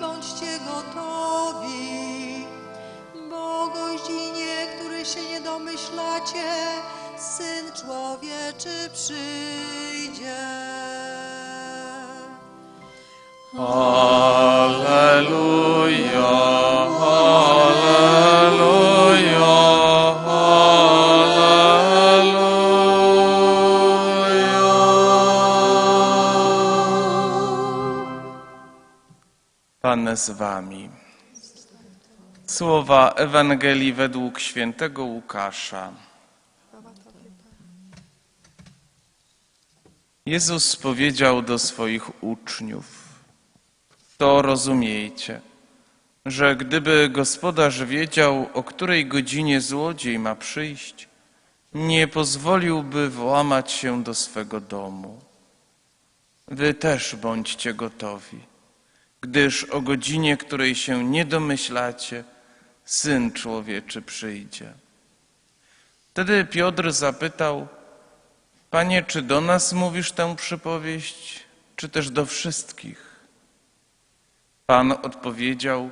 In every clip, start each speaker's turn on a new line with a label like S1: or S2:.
S1: bądźcie gotowi,
S2: bo goździnie, który się nie domyślacie, Syn Człowieczy przyjdzie. Amen. Z wami. Słowa Ewangelii według świętego Łukasza. Jezus powiedział do swoich uczniów: To rozumiejcie, że gdyby gospodarz wiedział, o której godzinie złodziej ma przyjść, nie pozwoliłby włamać się do swego domu. Wy też bądźcie gotowi, gdyż o godzinie, której się nie domyślacie, syn człowieczy przyjdzie. Wtedy Piotr zapytał: Panie, czy do nas mówisz tę przypowieść, czy też do wszystkich? Pan odpowiedział: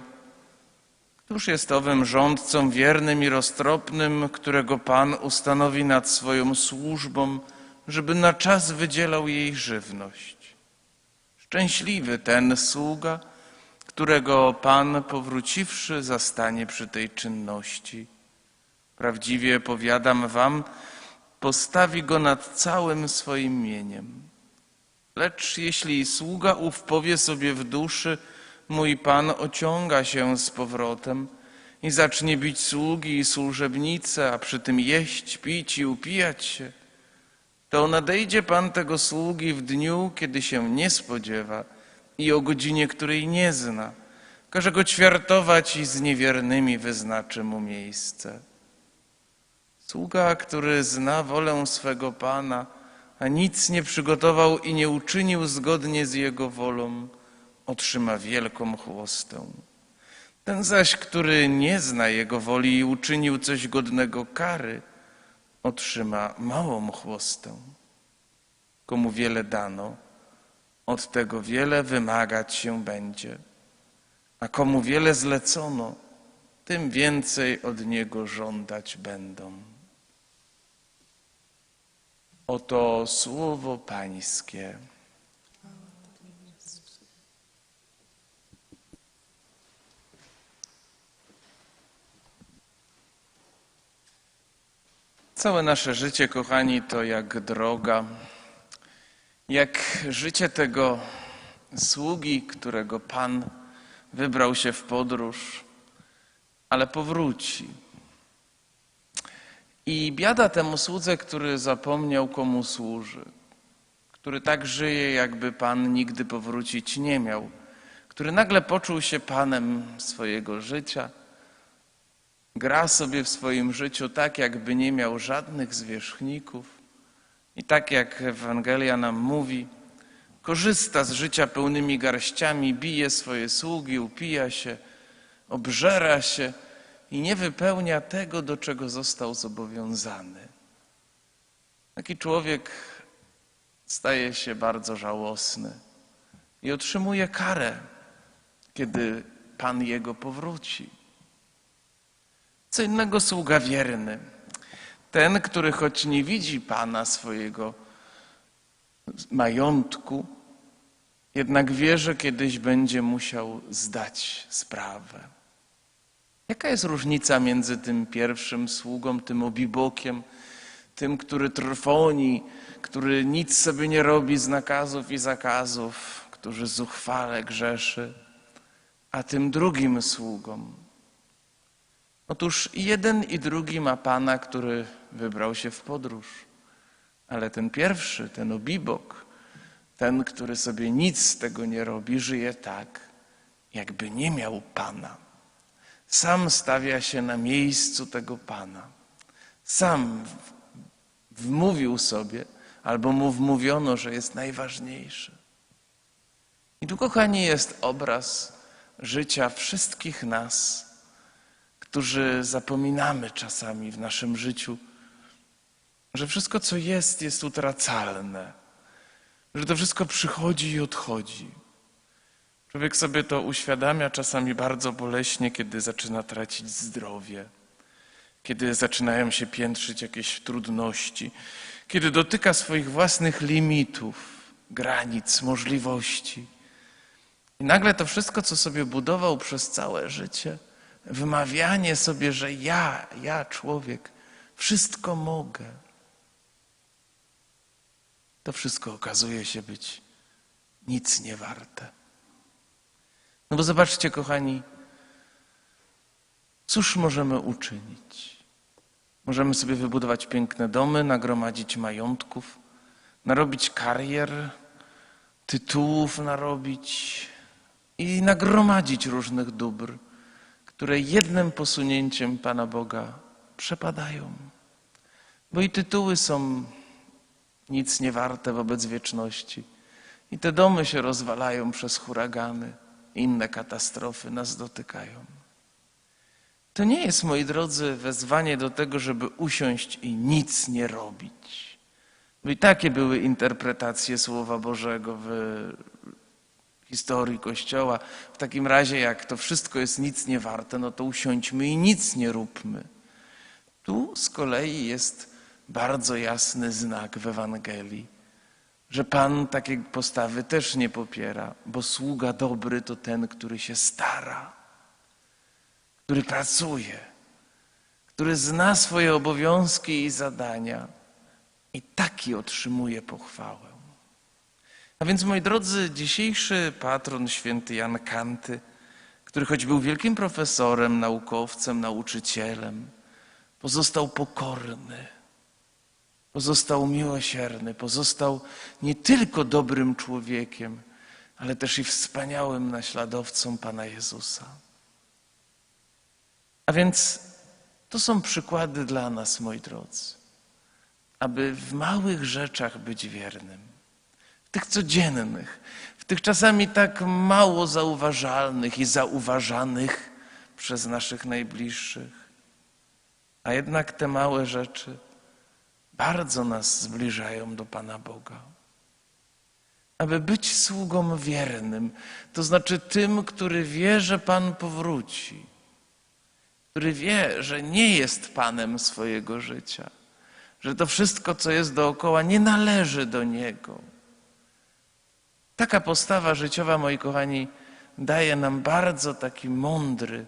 S2: Któż jest owym rządcą wiernym i roztropnym, którego Pan ustanowi nad swoją służbą, żeby na czas wydzielał jej żywność? Szczęśliwy ten sługa, którego Pan, powróciwszy, zastanie przy tej czynności. Prawdziwie powiadam wam, postawi go nad całym swoim mieniem. Lecz jeśli sługa ów powie sobie w duszy, mój Pan ociąga się z powrotem i zacznie bić sługi i służebnice, a przy tym jeść, pić i upijać się, to nadejdzie Pan tego sługi w dniu, kiedy się nie spodziewa i o godzinie, której nie zna. Każe go ćwiartować i z niewiernymi wyznaczy mu miejsce. Sługa, który zna wolę swego Pana, a nic nie przygotował i nie uczynił zgodnie z Jego wolą, otrzyma wielką chłostę. Ten zaś, który nie zna Jego woli i uczynił coś godnego kary, otrzyma małą chłostę. Komu wiele dano, od tego wiele wymagać się będzie, a komu wiele zlecono, tym więcej od niego żądać będą. Oto słowo Pańskie. Całe nasze życie, kochani, to jak droga, jak życie tego sługi, którego Pan wybrał się w podróż, ale powróci. I biada temu słudze, który zapomniał, komu służy, który tak żyje, jakby Pan nigdy powrócić nie miał, który nagle poczuł się Panem swojego życia, gra sobie w swoim życiu tak, jakby nie miał żadnych zwierzchników i tak jak Ewangelia nam mówi, korzysta z życia pełnymi garściami, bije swoje sługi, upija się, obżera się, i nie wypełnia tego, do czego został zobowiązany. Taki człowiek staje się bardzo żałosny i otrzymuje karę, kiedy Pan jego powróci. Co innego sługa wierny, ten, który choć nie widzi Pana swojego majątku, jednak wie, że kiedyś będzie musiał zdać sprawę. Jaka jest różnica między tym pierwszym sługą, tym obibokiem, tym, który trwoni, który nic sobie nie robi z nakazów i zakazów, który zuchwale grzeszy, a tym drugim sługą? Otóż jeden i drugi ma Pana, który wybrał się w podróż, ale ten pierwszy, ten obibok, ten, który sobie nic z tego nie robi, żyje tak, jakby nie miał Pana. Sam stawia się na miejscu tego Pana. Sam wmówił sobie, albo mu wmówiono, że jest najważniejszy. I tu, kochani, jest obraz życia wszystkich nas, którzy zapominamy czasami w naszym życiu, że wszystko, co jest, jest utracalne, że to wszystko przychodzi i odchodzi. Człowiek sobie to uświadamia czasami bardzo boleśnie, kiedy zaczyna tracić zdrowie, kiedy zaczynają się piętrzyć jakieś trudności, kiedy dotyka swoich własnych limitów, granic, możliwości. I nagle to wszystko, co sobie budował przez całe życie, wymawianie sobie, że ja, ja człowiek, wszystko mogę, to wszystko okazuje się być nic nie warte. No bo zobaczcie, kochani, cóż możemy uczynić? Możemy sobie wybudować piękne domy, nagromadzić majątków, narobić karier, tytułów narobić i nagromadzić różnych dóbr, które jednym posunięciem Pana Boga przepadają. Bo i tytuły są nic nie warte wobec wieczności. I te domy się rozwalają przez huragany, inne katastrofy nas dotykają. To nie jest, moi drodzy, wezwanie do tego, żeby usiąść i nic nie robić. Bo i takie były interpretacje Słowa Bożego w historii Kościoła. W takim razie, jak to wszystko jest nic nie warte, no to usiądźmy i nic nie róbmy. Tu z kolei jest bardzo jasny znak w Ewangelii, że Pan takiej postawy też nie popiera, bo sługa dobry to ten, który się stara, który pracuje, który zna swoje obowiązki i zadania i taki otrzymuje pochwałę. A więc, moi drodzy, dzisiejszy patron święty Jan Kanty, który choć był wielkim profesorem, naukowcem, nauczycielem, pozostał pokorny pozostał miłosierny, pozostał nie tylko dobrym człowiekiem, ale też i wspaniałym naśladowcą Pana Jezusa. A więc to są przykłady dla nas, moi drodzy, aby w małych rzeczach być wiernym, tych codziennych, w tych czasami tak mało zauważalnych i zauważanych przez naszych najbliższych. A jednak te małe rzeczy bardzo nas zbliżają do Pana Boga. Aby być sługą wiernym, to znaczy tym, który wie, że Pan powróci, który wie, że nie jest Panem swojego życia, że to wszystko, co jest dookoła, nie należy do Niego. Taka postawa życiowa, moi kochani, daje nam bardzo taki mądry,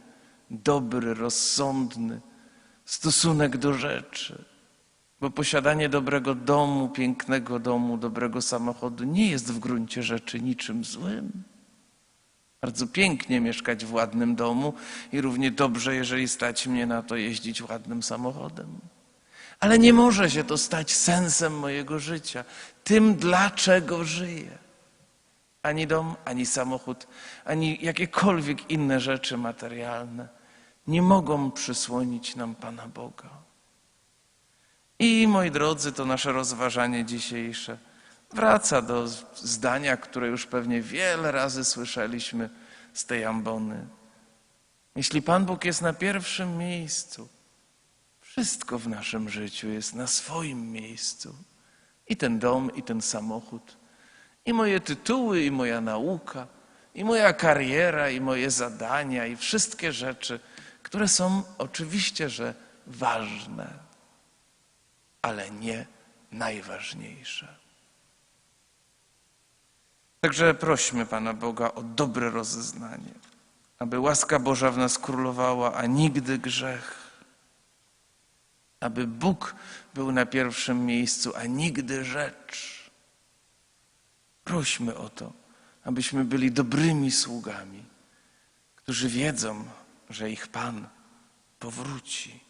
S2: dobry, rozsądny stosunek do rzeczy. Bo posiadanie dobrego domu, pięknego domu, dobrego samochodu nie jest w gruncie rzeczy niczym złym. Bardzo pięknie mieszkać w ładnym domu i równie dobrze, jeżeli stać mnie na to jeździć ładnym samochodem. Ale nie może się to stać sensem mojego życia, tym dlaczego żyję. Ani dom, ani samochód, ani jakiekolwiek inne rzeczy materialne nie mogą przysłonić nam Pana Boga. I moi drodzy, to nasze rozważanie dzisiejsze wraca do zdania, które już pewnie wiele razy słyszeliśmy z tej ambony. Jeśli Pan Bóg jest na pierwszym miejscu, wszystko w naszym życiu jest na swoim miejscu. I ten dom, i ten samochód, i moje tytuły, i moja nauka, i moja kariera, i moje zadania, i wszystkie rzeczy, które są oczywiście, że ważne ale nie najważniejsze. Także prośmy Pana Boga o dobre rozeznanie, aby łaska Boża w nas królowała, a nigdy grzech. Aby Bóg był na pierwszym miejscu, a nigdy rzecz. Prośmy o to, abyśmy byli dobrymi sługami, którzy wiedzą, że ich Pan powróci